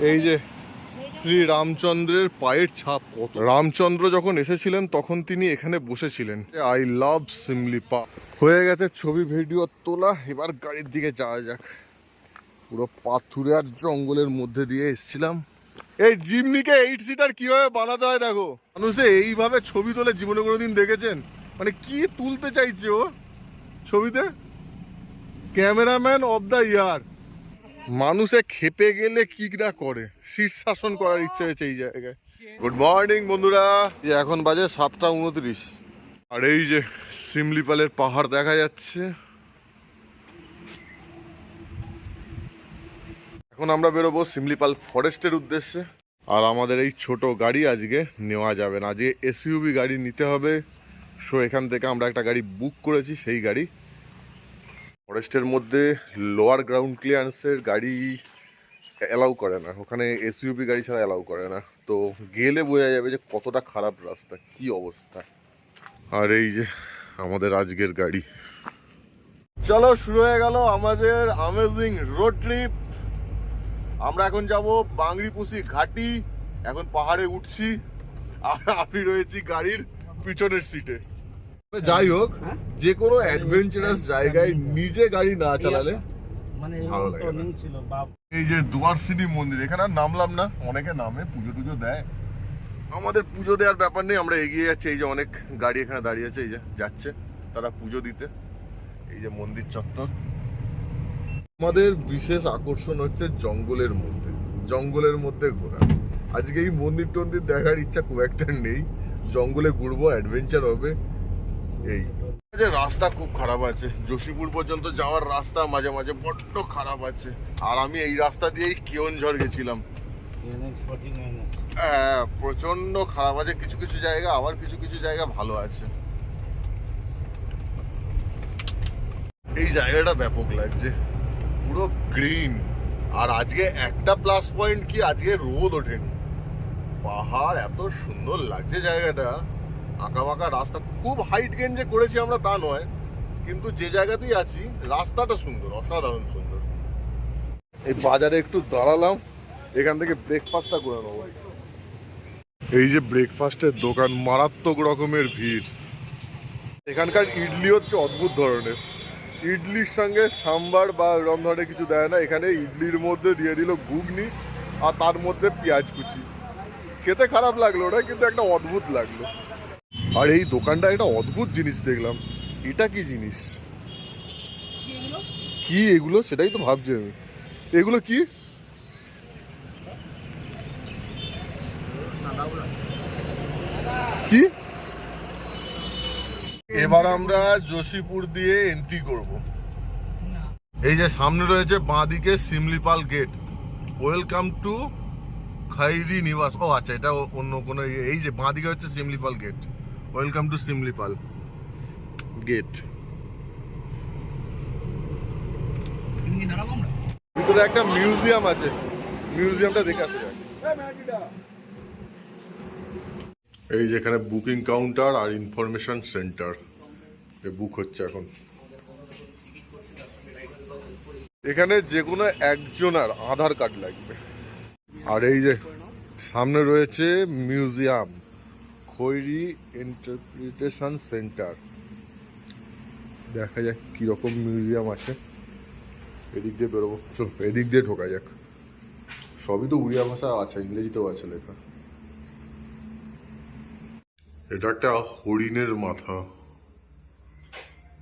এই যে শ্রী রামচন্দ্রের পায়ের ছাপ কত? রামচন্দ্র যখন এসেছিলেন, তখন তিনি এখানে বসেছিলেন। আই লাভ সিমলিপা হয়ে গেছে ছবি ভিডিও তোলা। এবার গাড়ির দিকে যাওয়া যাক। পুরো পাথুরে আর জঙ্গলের মধ্যে দিয়ে এসেছিলাম। এই জিমনিকে এইট সিটার কীভাবে বানাতে হয় দেখো। মানুষে এইভাবে ছবি তোলে, জীবনে কোনোদিন দেখেছেন? মানে কি তুলতে চাইছে ও ছবিতে? ক্যামেরাম্যান অফ দ্য ইয়ার মানুষে খেপে গেলে কি না করে? শীর্ষাসন করার ইচ্ছে হয়েছে এই জায়গায়। গুড মর্নিং বন্ধুরা। এখন বাজে সাতটা উনত্রিশ। আর এই যে সিমলিপালের পাহাড় দেখা যাচ্ছে। এখন আমরা বেরোবো সিমলিপাল ফরেস্টের উদ্দেশ্যে। আর আমাদের এই ছোট গাড়ি আজকে নেওয়া যাবে না। আজকে এসইউবি গাড়ি নিতে হবে সো এখান থেকে আমরা একটা গাড়ি বুক করেছি সেই গাড়ি। ফরেস্টের মধ্যে লোয়ার গ্রাউন্ড ক্লিয়ারেন্সের গাড়ি অ্যালাউ করে না। ওখানে এসইউবি গাড়ি ছাড়া অ্যালাউ করে না। তো গেলে বোঝা যাবে যে কতটা খারাপ রাস্তা, কি অবস্থা। আর এই যে আমাদের আজকের গাড়ি। চলো, শুরু হয়ে গেল আমাদের আমেজিং রোড ট্রিপ আমরা এখন যাব বাংরিপুসি ঘাটি। এখন পাহাড়ে উঠছি। আর আমি রয়েছি গাড়ির পিছনের সিটে যাই হোক যে কোনো অ্যাডভেঞ্চারাস জায়গায় নিজে গাড়ি না চালালে মানে ভালো লাগে এই যে দুয়ারসিনি মন্দির এখানে আর নামলাম না অনেকে নামে পুজো টুজো দেয়। আমাদের পুজো দেওয়ার ব্যাপার নেই আমরা এগিয়ে যাচ্ছি এই যে অনেক গাড়ি এখানে দাঁড়িয়ে আছে এই যে যাচ্ছে তারা পুজো দিতে। এই যে মন্দির চত্বর। আমাদের বিশেষ আকর্ষণ হচ্ছে জঙ্গলের মধ্যে জঙ্গলের মধ্যে ঘোরা। আজকে এই মন্দির টন্দির দেখার ইচ্ছা খুব একটা নেই। জঙ্গলে ঘুরবো অ্যাডভেঞ্চার হবে। এই। যে রাস্তা খুব খারাপ আছে। যোশীপুর পর্যন্ত যাওয়ার রাস্তা মাঝে মাঝে বড্ড খারাপ আছে। আর আমি এই রাস্তা দিয়েই কেওনঝড় গেছিলাম। হ্যাঁ প্রচণ্ড খারাপ আছে। কিছু কিছু জায়গা আবার কিছু কিছু জায়গা ভালো আছে। এই জায়গাটা ব্যাপক লাগছে। পুরো গ্রিন। আর আজকে একটা প্লাস পয়েন্ট কি? আজকে রোদ ওঠেনি। পাহাড় এত সুন্দর লাগছে জায়গাটা। আঁকা বাঁকা রাস্তা খুব হাইট গেন যে করেছি আমরা তা নয়, কিন্তু যে জায়গাতেই আছি, রাস্তাটা সুন্দর, অসাধারণ সুন্দর। এই বাজারে একটু দাঁড়ালাম, এখান থেকে ব্রেকফাস্টটা করে নেব। এই যে ব্রেকফাস্টের দোকান, মারাত্মক রকমের ভিড়। এখানকার ইডলি হচ্ছে অদ্ভুত ধরনের। ইডলির সঙ্গে সাম্বার বা এরম ধরনের কিছু দেয় না, এখানে ইডলির মধ্যে দিয়ে দিল ঘুগনি আর তার মধ্যে পেঁয়াজ কুচি। খেতে খারাপ লাগল না, কিন্তু একটা অদ্ভুত লাগল। আর এই দোকানটা একটা অদ্ভুত জিনিস দেখলাম। এটা কি জিনিস? কি এগুলো? সেটাই তো ভাবছি আমি। এগুলো কি? কি? এবার আমরা যোশীপুর দিয়ে এন্ট্রি করব। এই যে সামনে রয়েছে বাঁ বাঁদিকে Similipal gate welcome to Khairi Nivas ও আচ্ছা এটা অন্য কোনো। এই যে বাঁদিকে হচ্ছে Similipal gate welcome to Similipal gate ভিতরে একটা মিউজিয়াম আছে। মিউজিয়ামটা দেখে আসা। এই যেখানে বুকিং কাউন্টার আর ইনফরমেশন সেন্টার বুক হচ্ছে এখন। এখানে যে কোনো একজনের আধার কার্ড লাগবে। আর এই যে সামনে রয়েছে মিউজিয়াম খৈরি ইন্টারপ্রিটেশন সেন্টার দেখা যাক কীরকম মিউজিয়াম আছে। এদিক দিয়ে বেরোবো। চল, এদিক দিয়ে ঢোকা যাক। সবই তো উড়িয়া ভাষা আছে, ইংরেজিতেও আছে লেখা। এটা একটা হরিণের মাথা।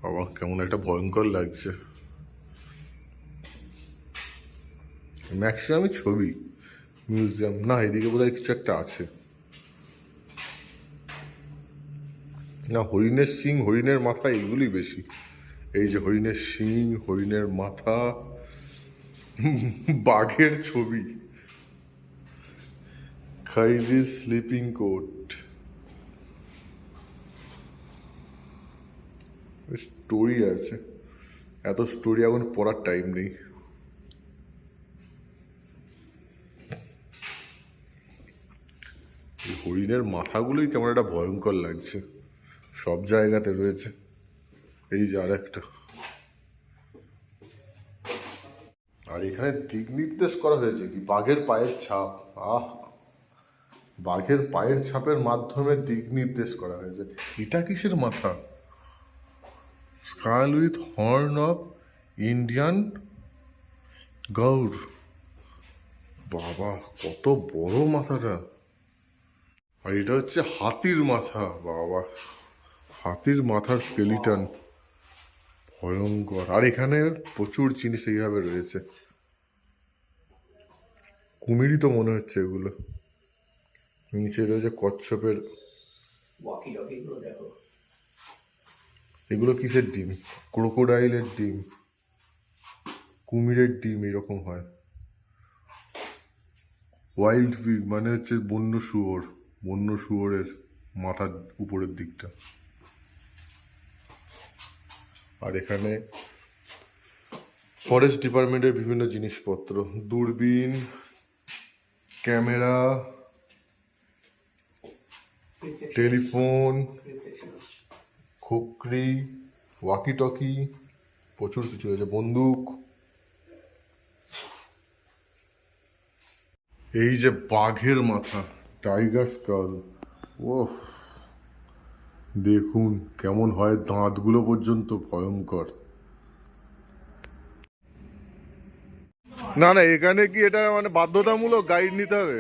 বাবা, কেমন একটা ভয়ঙ্কর লাগছে। ম্যাক্সিমামই ছবি। মিউজিয়াম। না, এদিকে বোধহয় কিছু একটা আছে। না, হরিণের সিং, হরিণের মাথা এইগুলি বেশি। এই যে হরিণের শিং হরিণের মাথা, বাঘের ছবি। খাইরি স্লিপিং কোট স্টোরি আছে। এত স্টোরি এখন পড়ার টাইম নেই। হরিণের মাথাগুলোই কেমন একটা ভয়ঙ্কর লাগছে। সব জায়গাতে রয়েছে। এই যে আর একটা আর এখানে দিক নির্দেশ করা হয়েছে কি, বাঘের পায়ের ছাপ। আহ! বাঘের পায়ের ছাপের মাধ্যমে দিক নির্দেশ করা হয়েছে। এটা কিসের মাথা? Skull with horn of Indian gaur বাবা, কত বড় মাথাটা। আর এটা হচ্ছে হাতির মাথা, বাবা। হাতির মাথার স্কেলিটন ভয়ঙ্কর। আর এখানে প্রচুর জিনিস এইভাবে রয়েছে। কুমিরই তো মনে হচ্ছে এগুলো। নিচে রয়েছে কচ্ছপের এগুলো কিসের ডিম? ক্রোকোডাইলের ডিম। কুমিরের ডিম এরকম হয়। ওয়াইল্ড মানে হচ্ছে বন্য শুয়োর। বন্য শুয়োরের মাথার উপরের দিকটা। আর এখানে ফরেস্ট ডিপার্টমেন্টের বিভিন্ন জিনিসপত্র। দূরবীন, camera, telephone khukri walkie talkie প্রচুর কিছু রয়েছে। বন্দুক। এই যে বাঘের মাথা টাইগার স্কাল ও দেখুন কেমন হয় দাঁতগুলো পর্যন্ত ভয়ঙ্কর। না না এখানে কি এটা মানে বাধ্যতামূলক গাইড নিতে হবে?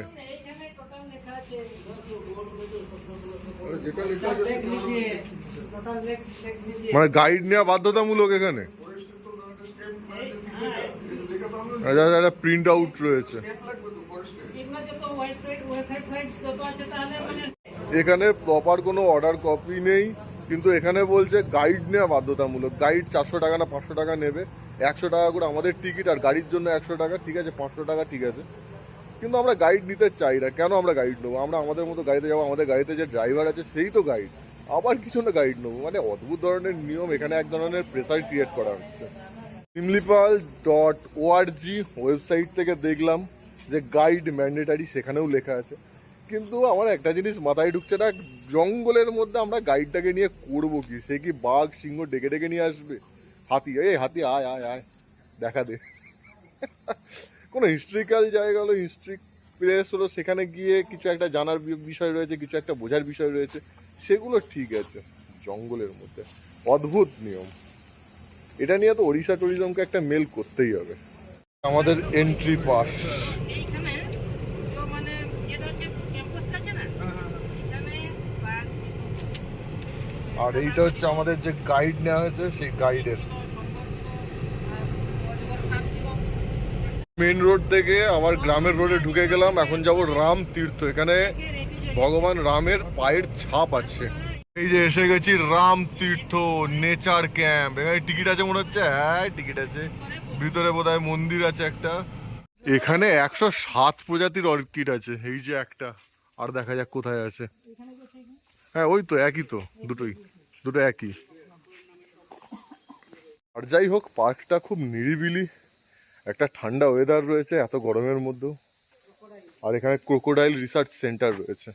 মানে গাইড নেওয়া বাধ্যতামূলক এখানে? আচ্ছা আচ্ছা, একটা প্রিন্ট আউট রয়েছে। এখানে প্রপার কোনো অর্ডার কপি নেই, কিন্তু এখানে বলছে গাইড নেওয়া বাধ্যতামূলক। গাইড চারশো টাকা না পাঁচশো টাকা নেবে। একশো টাকা করে আমাদের টিকিট আর গাড়ির জন্য একশো টাকা, ঠিক আছে, পাঁচশো টাকা ঠিক আছে। কিন্তু আমরা গাইড নিতে চাই না। কেন আমরা গাইড নেব? আমরা আমাদের মতো গাড়িতে যাব, আমাদের গাড়িতে যে ড্রাইভার আছে সেই তো গাইড আবার কিছু না গাইড নেব। মানে অদ্ভুত ধরনের নিয়ম এখানে এক ধরনের প্রেসার ক্রিয়েট করা হচ্ছে। সিমলিপাল ডট ওয়েবসাইট থেকে দেখলাম যে গাইড ম্যান্ডেটারি সেখানেও লেখা আছে। কিন্তু আমার একটা জিনিস মাথায় ঢুকছে না, জঙ্গলের মধ্যে আমরা গাইডটাকে নিয়ে করব কি? সে কি বাঘ, সিংহ ডেকে ডেকে নিয়ে আসবে? হাতি এই হাতি, আয় আয় আয়, দেখা দে। কোনো হিস্ট্রিক্যাল জায়গা হলো হিস্ট্রি প্লেস হলো, সেখানে গিয়ে কিছু একটা জানার বিষয় রয়েছে, কিছু একটা বোঝার বিষয় রয়েছে, সেগুলো ঠিক আছে, জঙ্গলের মধ্যে। অদ্ভুত নিয়ম। এটা নিয়ে তো ওড়িশা ট্যুরিজমকে একটা মেল করতেই হবে। আমাদের এন্ট্রি পাস এইখানে তো মানে যেটা হচ্ছে ক্যাম্পাসটা আছে না এখানে বাঘ আর এইটা হচ্ছে আমাদের যে গাইড নেওয়া হয়েছে, সেই গাইডের মেন রোড থেকে আবার গ্রামের রোডে ঢুকে গেলাম, এখন যাব রাম তীর্থ। এখানে ভগবান রামের পায়ের ছাপ আছে। এই যে এসে গেছি রাম তীর্থ নেচার ক্যাম্প। এখানে টিকিট আছে মনে হচ্ছে? হ্যাঁ টিকিট আছে। ভিতরে বোধহয় মন্দির আছে একটা। এখানে একশো সাত প্রজাতির অর্কিড আছে। এই যে একটা। আর দেখা যাক কোথায় আছে। হ্যাঁ ওই তো একই তো দুটোই দুটো একই। আর যাই হোক পার্কটা খুব নিরিবিলি একটা ঠান্ডা ওয়েদার রয়েছে এত গরমের মধ্যেও। আর এখানে ক্রোকোডাইল রিসার্চ সেন্টার রয়েছে।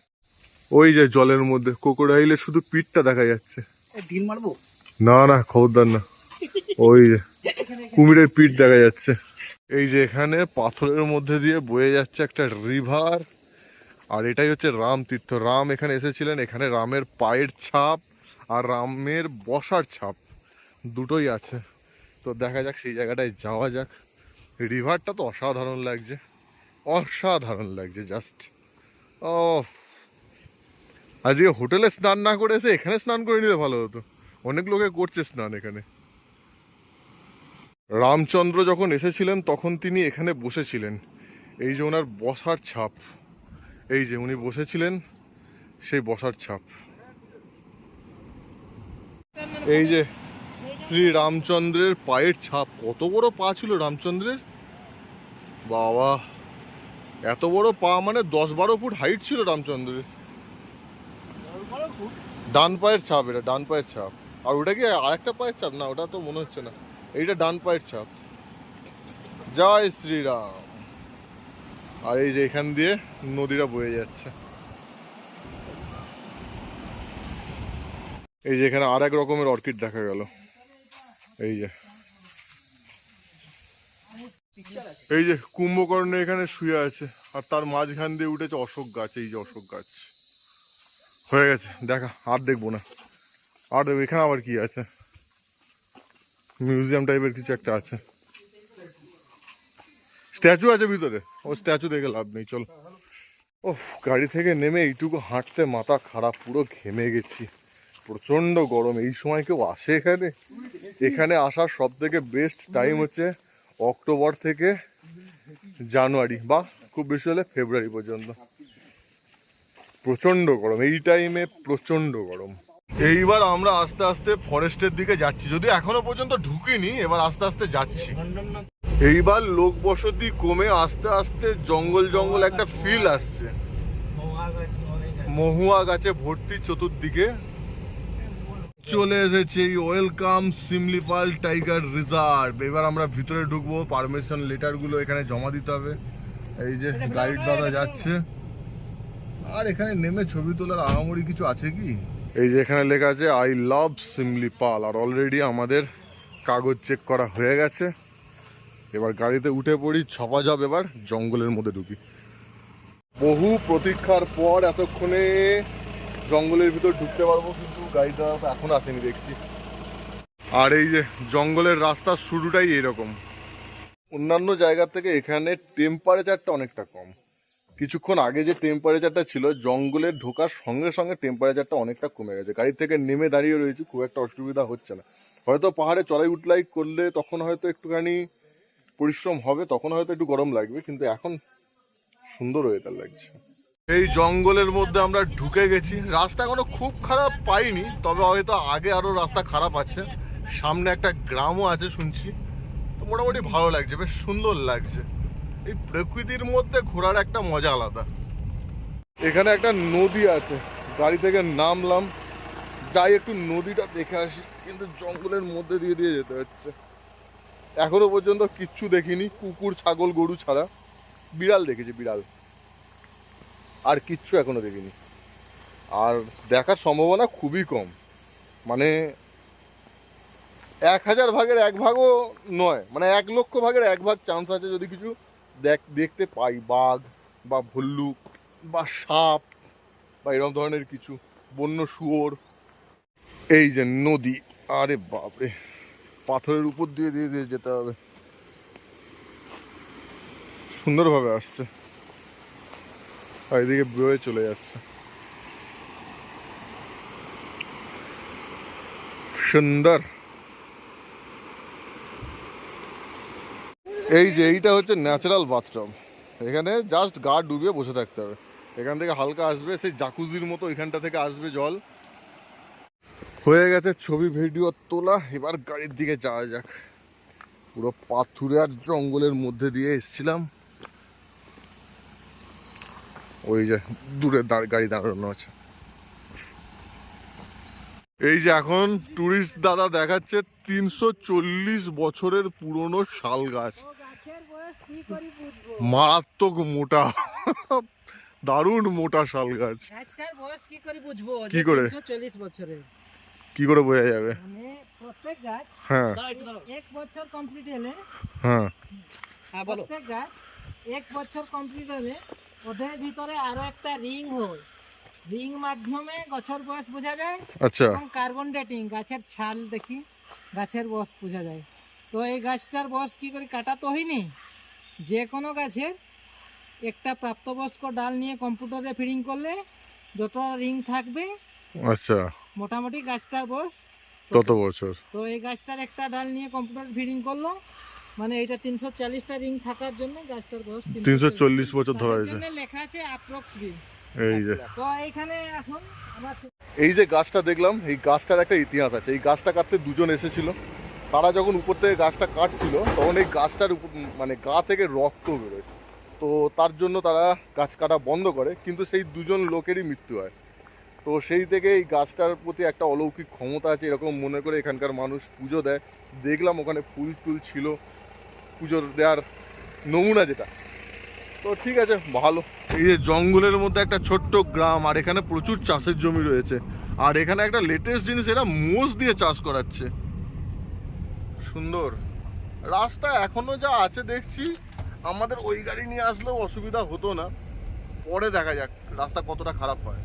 ওই যে জলের মধ্যে ক্রোকোডাইলের শুধু পিঠটা দেখা যাচ্ছে। না না খবরদার না। ওই যে কুমিরের পিঠ দেখা যাচ্ছে। এই যে এখানে পাথরের মধ্যে দিয়ে বয়ে যাচ্ছে একটা রিভার আর এটাই হচ্ছে রাম তীর্থ। রাম এখানে এসেছিলেন, এখানে রামের পায়ের ছাপ আর রামের বসার ছাপ দুটোই আছে। তো দেখা যাক সেই জায়গাটায় যাওয়া যাক। রিভারটা তো অসাধারণ লাগছে অসাধারণ লাগছে জাস্ট। ও, আজকে হোটেলে স্নান না করে এসে এখানে স্নান করে নিলে ভালো হতো। অনেক লোকে করছে স্নান এখানে। রামচন্দ্র যখন এসেছিলেন, তখন তিনি এখানে বসেছিলেন। এই যে ওনার বসার ছাপ। এই যে উনি বসেছিলেন, সেই বসার ছাপ। এই যে শ্রী রামচন্দ্রের পায়ের ছাপ, কত বড় পা ছিল রামচন্দ্রের? বাবা, এত বড় পা মানে দশ বারো ফুট হাইট ছিল রামচন্দ্রের। ডান পায়ের ছাপ এটা, ডান পায়ের ছাপ। আর ওটা কি আরেকটা পায়ের ছাপ? না, ওটা তো মনে হচ্ছে না। এইটা ডান পায়ের ছাপ। জয় শ্রীরাম। আর এই যে এখান দিয়ে নদীটা বয়ে যাচ্ছে। এই যে এখানে আর এক রকমের অর্কিড দেখা গেল। এই যে। এই যে কুম্ভকর্ণ এখানে শুয়ে আছে আর তার মাঝখান দিয়ে উঠেছে অশোক গাছ, এই যে অশোক গাছ। হয়ে গেছে, দেখা, আর দেখব না। আর দেখব এখানে আবার কি আছে? মিউজিয়াম টাইপের কিছু একটা আছে। স্ট্যাচু আছে ভিতরে। ও স্ট্যাচু দেখে লাভ নেই, চল। ও গাড়ি থেকে নেমে এইটুকু হাঁটতে মাথা খারাপ, পুরো ঘেমে গেছি। প্রচণ্ড গরম, এই সময় কেউ আসে এখানে? এখানে আসার সব থেকে বেস্ট টাইম হচ্ছে অক্টোবর থেকে জানুয়ারি, বা খুব বেশি হলে ফেব্রুয়ারি পর্যন্ত। প্রচণ্ড গরম, এই টাইমে প্রচণ্ড গরম। এইবার আমরা আস্তে আস্তে ফরেস্টের দিকে যাচ্ছি। যদি এখনও পর্যন্ত ঢুকিনি, এবার আস্তে আস্তে যাচ্ছি। এইবার লোক বসতি কমে আস্তে আস্তে জঙ্গল জঙ্গল একটা ফিল আসছে। মহুয়া গাছে ভর্তি চতুর্দিকে। চলে এসেছে ওয়েলকাম সিমলিপাল টাইগার রিজার্ভ এবার আমরা ভিতরে ঢুকবো পারমিশন লেটারগুলো এখানে জমা দিতে হবে। এই যে গাইড দাদা যাচ্ছে। আর এখানে নেমে ছবি তোলার আহামরি কিছু আছে কি? এই যে এখানে লেখা আছে আই লাভ সিমলিপাল আর অলরেডি আমাদের কাগজ চেক করা হয়ে গেছে। এবার গাড়িতে উঠে পড়ি, ছপা যাব এবার জঙ্গলের মধ্যে ঢুকি। বহু প্রতীক্ষার পর এতক্ষণে জঙ্গলের ভিতর ঢুকতে পারব, কিন্তু গাড়িটা এখন আসেনি দেখছি। আর এই যে জঙ্গলের রাস্তার শুরুটাই এরকম। অন্যান্য জায়গার থেকে এখানে টেম্পারেচারটা অনেকটা কম। কিছুক্ষণ আগে যে টেম্পারেচারটা ছিল, জঙ্গলে ঢোকার সঙ্গে সঙ্গে টেম্পারেচারটা অনেকটা কমে গেছে। গাড়ি থেকে নেমে দাঁড়িয়ে রয়েছি, খুব একটা অসুবিধা হচ্ছে না। হয়তো পাহাড়ে চড়াই উঠলাই করলে তখন হয়তো একটুখানি পরিশ্রম হবে, তখন হয়তো একটু গরম লাগবে, কিন্তু এখন সুন্দর ওয়েদার লাগছে। এই জঙ্গলের মধ্যে আমরা ঢুকে গেছি। রাস্তা এখনও খুব খারাপ পাইনি, তবে হয়তো আগে আরও রাস্তা খারাপ আছে। সামনে একটা গ্রামও আছে শুনছি। তো মোটামুটি ভালো লাগছে, বেশ সুন্দর লাগছে। এই প্রকৃতির মধ্যে ঘোরার একটা মজা আলাদা। এখানে একটা নদী আছে, গাড়ি থেকে নামলাম। যাই একটু নদীটা দেখে আসি, কিন্তু জঙ্গলের মধ্যে দিয়ে দিয়ে যেতে হচ্ছে। এখনও পর্যন্ত কিচ্ছু দেখিনি, কুকুর, ছাগল, গরু ছাড়া। বিড়াল দেখেছি, বিড়াল। আর কিচ্ছু এখনও দেখিনি। আর দেখার সম্ভাবনা খুবই কম। মানে এক হাজার ভাগের এক ভাগও নয় মানে এক লক্ষ ভাগের এক ভাগ চান্স আছে যদি কিছু দেখ, দেখতে পাই। বাঘ বা ভল্লুক বা সাপ বা এরকম ধরনের কিছু, বন্য শুয়োর। এই যে নদী, আরে বাপরে। পাথরের উপর দিয়ে দিয়ে দিয়ে যেতে হবে। সুন্দরভাবে আসছে। আর এদিকে বয়ে চলে যাচ্ছে। সুন্দর। এই যে, এইটা হচ্ছে ন্যাচারাল বাথরুম এখানে জাস্ট গা ডুবিয়ে বসে থাকতে হবে। এখান থেকে হালকা আসবে, সেই জাকুজির মতো এখানটা থেকে আসবে জল। হয়ে গেছে ছবি ভিডিও তোলা। এবার গাড়ির দিকে যাওয়া যাক। পুরো পাথুরে আর জঙ্গলের মধ্যে দিয়ে এসছিলাম। ওই যে দূরে গাড়ি দাঁড়ানো আছে। এই যে এখন টুরিস্ট দাদা দেখাচ্ছে তিনশো চল্লিশ বছরের পুরনো শাল গাছ। মারাত্মক মোটা দারুণ মোটা শাল গাছ। কি করে বুঝব? কি করে? চল্লিশ বছরের। কি করে বোঝা যাবে? মানে প্রত্যেক গাছ হ্যাঁ। এক বছর কমপ্লিট হলে হ্যাঁ। হ্যাঁ বলো। প্রত্যেক গাছ এক বছর কমপ্লিট হলে ওদের ভিতরে আরও একটা রিং হয়। রিং মাধ্যমে গছের বয়স বোঝা যায় আচ্ছা। এবং কার্বন ডেটিং গাছের ছাল দেখি গাছের বয়স বোঝা যায়। তো এই গাছটার বয়স কি করে কাটা তো হয়নি? যে কোনো গাছের একটা প্রাপ্তবয়স্ক ডাল নিয়ে কম্পিউটারে ফিডিং করলে যত রিং থাকবে আচ্ছা। মোটামুটি গাছটার বয়স তত বছর। তো এই গাছটার একটা ডাল নিয়ে কম্পিউটার ফিডিং করল। মানে এটা তিনশো চাল্লিশটা রিং থাকার জন্য গাছটার বয়স তিনশো চল্লিশ। বছর ধরা হয়েছে। লেখা আছে অ্যাপ্রক্স রিং এই যে। তো এখন আমরা এই যে গাছটা দেখলাম এই গাছটার একটা ইতিহাস আছে। এই গাছটা কাটতে দুজন এসেছিল। তারা যখন উপর থেকে গাছটা কাটছিল তখন এই গাছটার উপর মানে গা থেকে রক্ত বেরোয়। তো তার জন্য তারা গাছ কাটা বন্ধ করে কিন্তু সেই দুজন লোকেরই মৃত্যু হয়। তো সেই থেকে এই গাছটার প্রতি একটা অলৌকিক ক্ষমতা আছে, এরকম মনে করে এখানকার মানুষ পুজো দেয়। দেখলাম ওখানে ফুল টুল ছিল পুজোর দেওয়ার নমুনা যেটা। তো ঠিক আছে, ভালো। এই যে জঙ্গলের মধ্যে একটা ছোট্ট গ্রাম, আর এখানে প্রচুর চাষের জমি রয়েছে। আর এখানে একটা লেটেস্ট জিনিস, এরা মোষ দিয়ে চাষ করাচ্ছে। সুন্দর। রাস্তা এখনও যা আছে দেখছি, আমাদের ওই গাড়ি নিয়ে আসলেও অসুবিধা হতো না। পরে দেখা যাক, রাস্তা কতটা খারাপ হয়।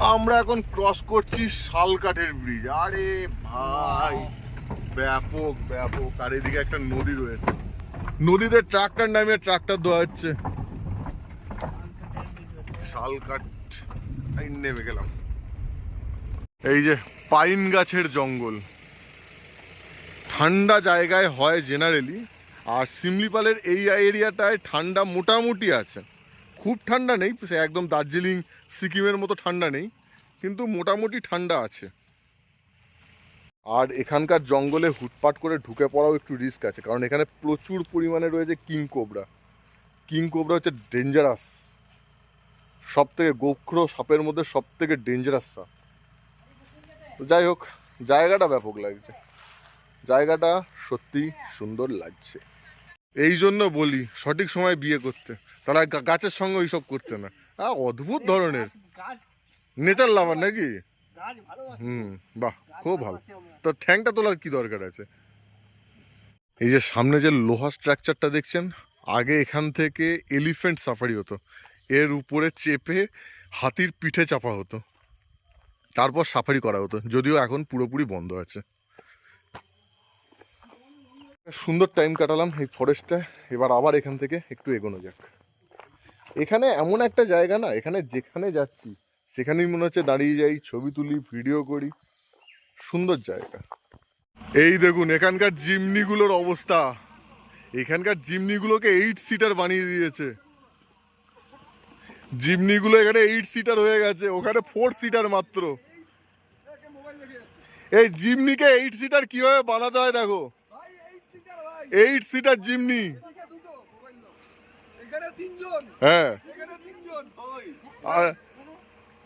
আমরা এখন ক্রস করছি শালকাঠের ব্রিজ আরে ভাই, ব্যাপক ব্যাপক। আর এদিকে একটা নদী রয়েছে। নদীতে ট্রাক্টর নামিয়ে ট্রাক্টর ধোয়া হচ্ছে। শালকাঠ নেমে গেলাম। এই যে পাইন গাছের জঙ্গল। ঠান্ডা জায়গায় হয় জেনারেলি আর সিমলিপালের এই এরিয়াটায় ঠান্ডা মোটামুটি আছে। খুব ঠান্ডা নেই একদম দার্জিলিং, সিকিমের মতো ঠান্ডা নেই, কিন্তু মোটামুটি ঠান্ডা আছে। আর এখানকার জঙ্গলে হুটপাট করে ঢুকে পড়াও একটু রিস্ক আছে, কারণ এখানে প্রচুর পরিমাণে রয়েছে কিং কোবরা কিং কোবরা হচ্ছে ডেঞ্জারাস সব থেকে গোখ্র সাপের মধ্যে সব থেকে ডেঞ্জারাস সাপ। যাই হোক, জায়গাটা ব্যাপক লাগছে। জায়গাটা সত্যি সুন্দর লাগছে। এই জন্য বলি, সঠিক সময় বিয়ে করতে। তারা গাছের সঙ্গে ওইসব করতে না। অদ্ভুত ধরনের। নেচার লাভার নাকি? হুম, বাহ, খুব ভালো। তো ঠ্যাংটা তোলার কি দরকার আছে? এই যে সামনে যে লোহা স্ট্রাকচারটা দেখছেন, আগে এখান থেকে এলিফ্যান্ট সাফারি হতো। এর উপরে চেপে হাতির পিঠে চাপা হতো। তারপর সাফারি করা হতো। যদিও এখন পুরোপুরি বন্ধ আছে। সুন্দর টাইম কাটালাম এই ফরেস্টটা এবার আবার এখান থেকে একটু এগোনো যাক। এখানে এমন একটা জায়গা না, এখানে যেখানে যাচ্ছি, সেখানেই মনে হচ্ছে দাঁড়িয়ে যাই, ছবি তুলি ভিডিও করি। সুন্দর জায়গা। এই দেখুন, এখানকার জিমনিগুলোর অবস্থা। এখানকার জিমনিগুলোকে এইট সিটার বানিয়ে দিয়েছে। জিমনিগুলো এখানে এইট সিটার হয়ে গেছে, ওখানে ফোর সিটার মাত্র। এই জিমনিকে এইট সিটার কীভাবে বানাতে হয় দেখো। এইট সিটার জিমনি হ্যাঁ।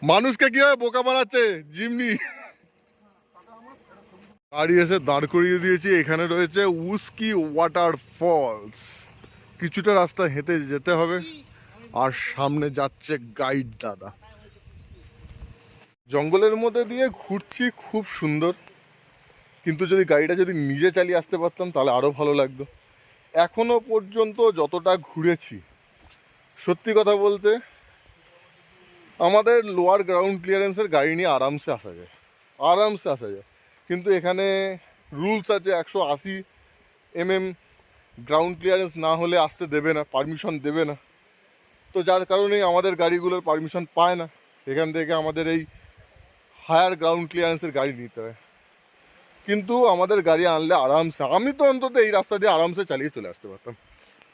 মানুষকে কীভাবে বোকা বানাচ্ছে জিমনি গাড়ি এসে দাঁড় করিয়ে দিয়েছি, এখানে রয়েছে উস্কি ওয়াটার ফলস কিছুটা রাস্তা হেঁটে যেতে হবে, আর সামনে যাচ্ছে গাইড দাদা। জঙ্গলের মধ্যে দিয়ে ঘুরছি, খুব সুন্দর। কিন্তু যদি গাড়িটা যদি নিজে চালিয়ে আসতে পারতাম, তাহলে আরও ভালো লাগতো। এখনও পর্যন্ত যতটা ঘুরেছি, সত্যি কথা বলতে, আমাদের লোয়ার গ্রাউন্ড ক্লিয়ারেন্সের গাড়ি নিয়ে আরামসে আসা যায়, আরামসে আসা যায়। কিন্তু এখানে রুলস আছে, একশো আশি এমএম গ্রাউন্ড ক্লিয়ারেন্স না হলে আসতে দেবে না পারমিশন দেবে না। তো যার কারণে আমাদের গাড়িগুলোর পারমিশন পায় না। এখান থেকে আমাদের এই হায়ার গ্রাউন্ড ক্লিয়ারেন্সের গাড়ি নিতে হয়। কিন্তু আমাদের গাড়ি আনলে আরামসে, আমি তো অন্তত এই রাস্তা দিয়ে আরামসে চালিয়ে চলে আসতে পারতাম।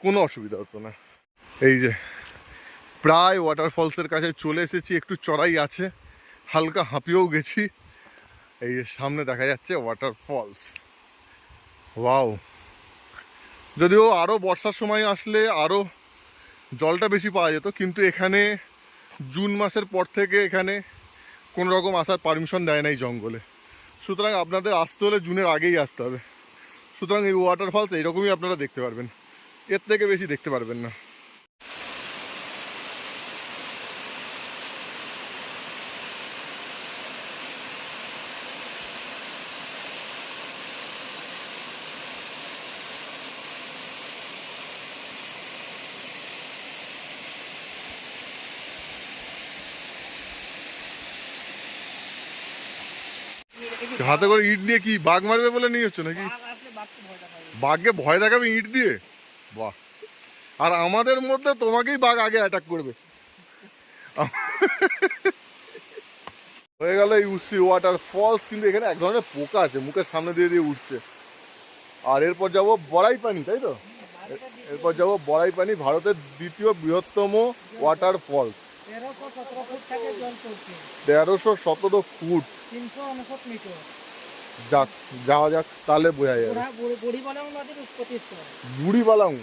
কোনো অসুবিধা হতো না। এই যে, প্রায় ওয়াটারফলসের কাছে চলে এসেছি, একটু চড়াই আছে, হালকা হাঁপিয়েও গেছি। এই যে, সামনে দেখা যাচ্ছে ওয়াটারফলস ওয়াও যদিও আরও বর্ষার সময় আসলে আরও জলটা বেশি পাওয়া যেত, কিন্তু এখানে জুন মাসের পর থেকে এখানে কোনো রকম আসার পারমিশন দেয় না এই জঙ্গলে। সুতরাং আপনাদের আসতে হলে জুনের আগেই আসতে হবে। সুতরাং এই ওয়াটারফলস এইরকমই আপনারা দেখতে পারবেন। এর থেকে বেশি দেখতে পারবেন না। হাতে করে ইট নিয়ে কি বাঘ মারবে বলে নিয়ে যাচ্ছ নাকি? বাঘকে ভয় দেখাবে। ইট দিয়ে? বাহ। আর আমাদের মধ্যে তোমাকেই বাঘ আগে অ্যাটাক করবে। হয়ে গেল এই উসি ওয়াটার ফলস কিন্তু এখানে এক ধরনের পোকা আছে মুখের সামনে দিয়ে দিয়ে উঠছে। আর এরপর যাব বড়াই পানি তাই তো? এরপর যাব বড়াই পানি ভারতের দ্বিতীয় বৃহত্তম ওয়াটার ফলস তেরোশো সতেরো ফুট। তিনশো উনষট মিটার যাক যাওয়া যাক তাহলে বোঝা যাবে। বুড়া বুড়িবালাম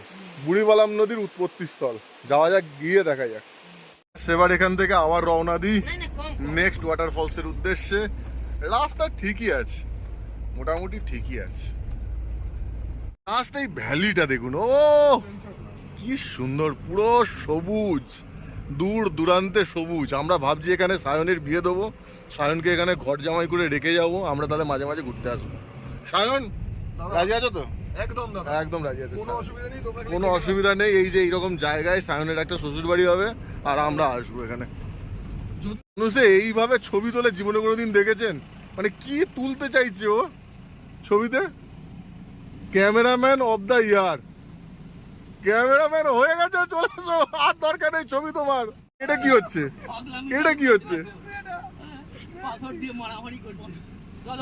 বুড়িবালাম নদীর উৎপত্তি স্থল যাওয়া যাক গিয়ে দেখা যাক। সেবার এখান থেকে আবার রওনা দিই। নেক্সট ওয়াটারফলসের উদ্দেশ্যে। রাস্তা ঠিকই আছে। মোটামুটি ঠিকই আছে। রাস্তা এই ভ্যালিটা দেখুন। ও কি সুন্দর পুরো সবুজ। দূর দূরান্তে সবুজ। আমরা ভাবছি এখানে সায়নের বিয়ে দেবো। সায়নকে এখানে ঘর জামাই করে রেখে যাব। আমরা তাহলে মাঝে মাঝে ঘুরতে আসব। সায়ন রাজি আছো তো? একদম একদম রাজি আছে। কোনো অসুবিধা নেই কোনো অসুবিধা নেই। এই যে এইরকম জায়গায় সায়নের একটা শ্বশুর বাড়ি হবে আর আমরা আসব এখানে। মানুষে এইভাবে ছবি তোলে জীবনে কোনোদিন দেখেছেন? মানে কি তুলতে চাইছে ও ছবিতে? Cameraman of the year. Cameraman হয়ে গেছে চলে এসো। আর দরকার নেই ছবি তোমার। এটা কি হচ্ছে? এটা কি হচ্ছে? পাথর দিয়ে মারামারি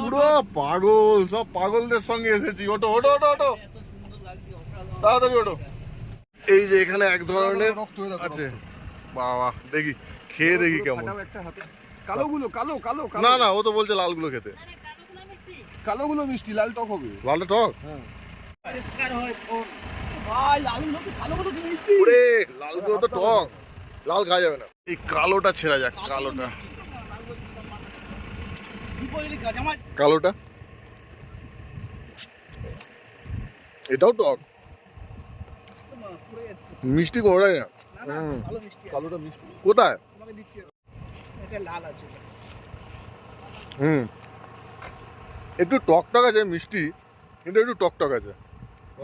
পুরো পাগল সব পাগলদের সঙ্গে এসেছি। ওটো ওটো ওটো ওটো এত সুন্দর তাড়াতাড়ি ওটো এই যে এখানে এক ধরনের আছে বাবা দেখি খেয়ে দেখি কেমন। কালোগুলো কালো কালো কালো। না না ও তো বলছে লালগুলো খেতে। কালোগুলো মিষ্টি লাল টক হবে। লাল টক? হ্যাঁ। পরিষ্কার হয় ওরে লালগুলো তো টক। লাল খাওয়া যাবে না। এই কালোটা ছেড়া যাক কালোটা। কালোটা? এটাও টক। মিষ্টি কোনোটাই না। মিষ্টি কালোটা মিষ্টি। কোথায়? তোমাকে দিচ্ছি এটা লাল আছে হুম। একটু টক টক আছে মিষ্টি কিন্তু একটু টক টক আছে।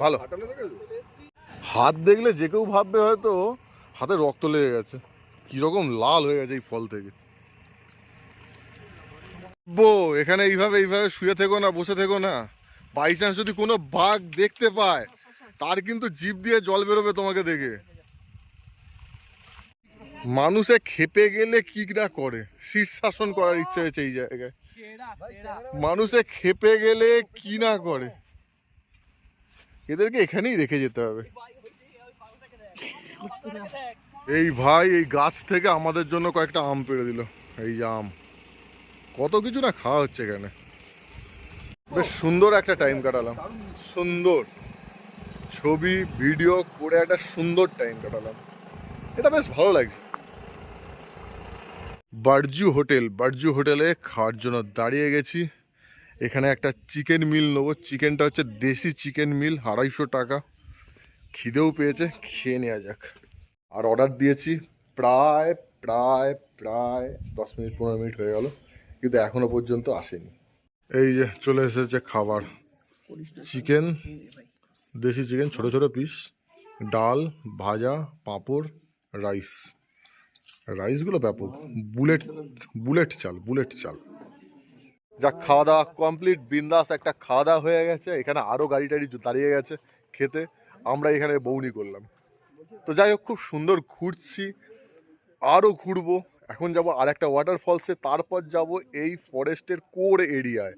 ভালো। হাত দেখলে যে কেউ ভাববে হয়তো হাতে রক্ত লেগে গেছে। কীরকম লাল হয়ে গেছে এই ফল থেকে। বো এখানে এইভাবে এইভাবে শুয়ে থেকো না বসে থেকো না। বাই চান্স যদি কোনো বাঘ দেখতে পায় তার কিন্তু জিভ দিয়ে জল বেরোবে তোমাকে দেখে। মানুষে খেপে গেলে কি না করে? শীর্ষাসন করার ইচ্ছে হয়েছে এই জায়গায়। মানুষে খেপে গেলে কি না করে? এদেরকে এখানেই রেখে যেতে হবে। এই ভাই এই গাছ থেকে আমাদের জন্য কয়েকটা আম পেড়ে দিল। এই যে আম। কত কিছু না খাওয়া হচ্ছে এখানে। বেশ সুন্দর একটা টাইম কাটালাম। সুন্দর। ছবি ভিডিও করে একটা সুন্দর টাইম কাটালাম। এটা বেশ ভালো লাগছে। বারজু হোটেল। বারজু হোটেলে খাওয়ার জন্য দাঁড়িয়ে গেছি। এখানে একটা চিকেন মিল নেব। চিকেনটা হচ্ছে দেশি চিকেন মিল, আড়াইশো টাকা। খিদেও পেয়েছে, খেয়ে নেওয়া যাক। আর অর্ডার দিয়েছি প্রায় প্রায় প্রায় দশ মিনিট, পনেরো মিনিট হয়ে গেল, কিন্তু এখনও পর্যন্ত আসেনি। এই যে চলে এসেছে খাবার। চিকেন, দেশি চিকেন, ছোট ছোট পিস, ডাল, ভাজা, পাঁপড়, রাইস। রাইসগুলো ব্যাপক। বুলেট বুলেট চাল বুলেট চাল। যাক খাওয়া দাওয়া কমপ্লিট বিন্দাস একটা খাওয়া দাওয়া হয়ে গেছে। এখানে আরও গাড়ি টাড়ি দাঁড়িয়ে গেছে খেতে। আমরা এখানে বৌনি করলাম। তো যাই হোক, খুব সুন্দর ঘুরছি। আরও ঘুরবো। এখন যাব আর একটা ওয়াটারফলসে তারপর যাব এই ফরেস্টের কোর এরিয়ায়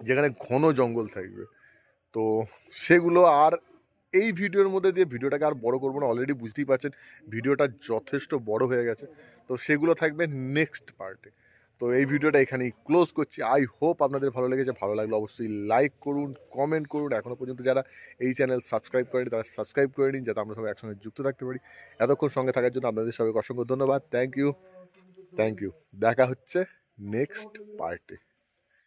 যেখানে ঘন জঙ্গল থাকবে। তো সেগুলো আর এই ভিডিওর মধ্যে দিয়ে ভিডিওটাকে আর বড় করব না। অলরেডি বুঝতেই পারছেন, ভিডিওটা যথেষ্ট বড় হয়ে গেছে। তো সেগুলো থাকবে নেক্সট পার্টে তো এই ভিডিওটা এখানেই ক্লোজ করছি। আই হোপ আপনাদের ভালো লেগেছে। ভালো লাগলে অবশ্যই লাইক করুন কমেন্ট করুন। এখনও পর্যন্ত যারা এই চ্যানেল সাবস্ক্রাইব করেনি, তারা সাবস্ক্রাইব করে নিন, যাতে আমরা সবাই একসঙ্গে যুক্ত থাকতে পারি। এতক্ষণ সঙ্গে থাকার জন্য আপনাদের সবাইকে অসংখ্য ধন্যবাদ। থ্যাংক ইউ থ্যাংক ইউ দেখা হচ্ছে নেক্সট পার্টে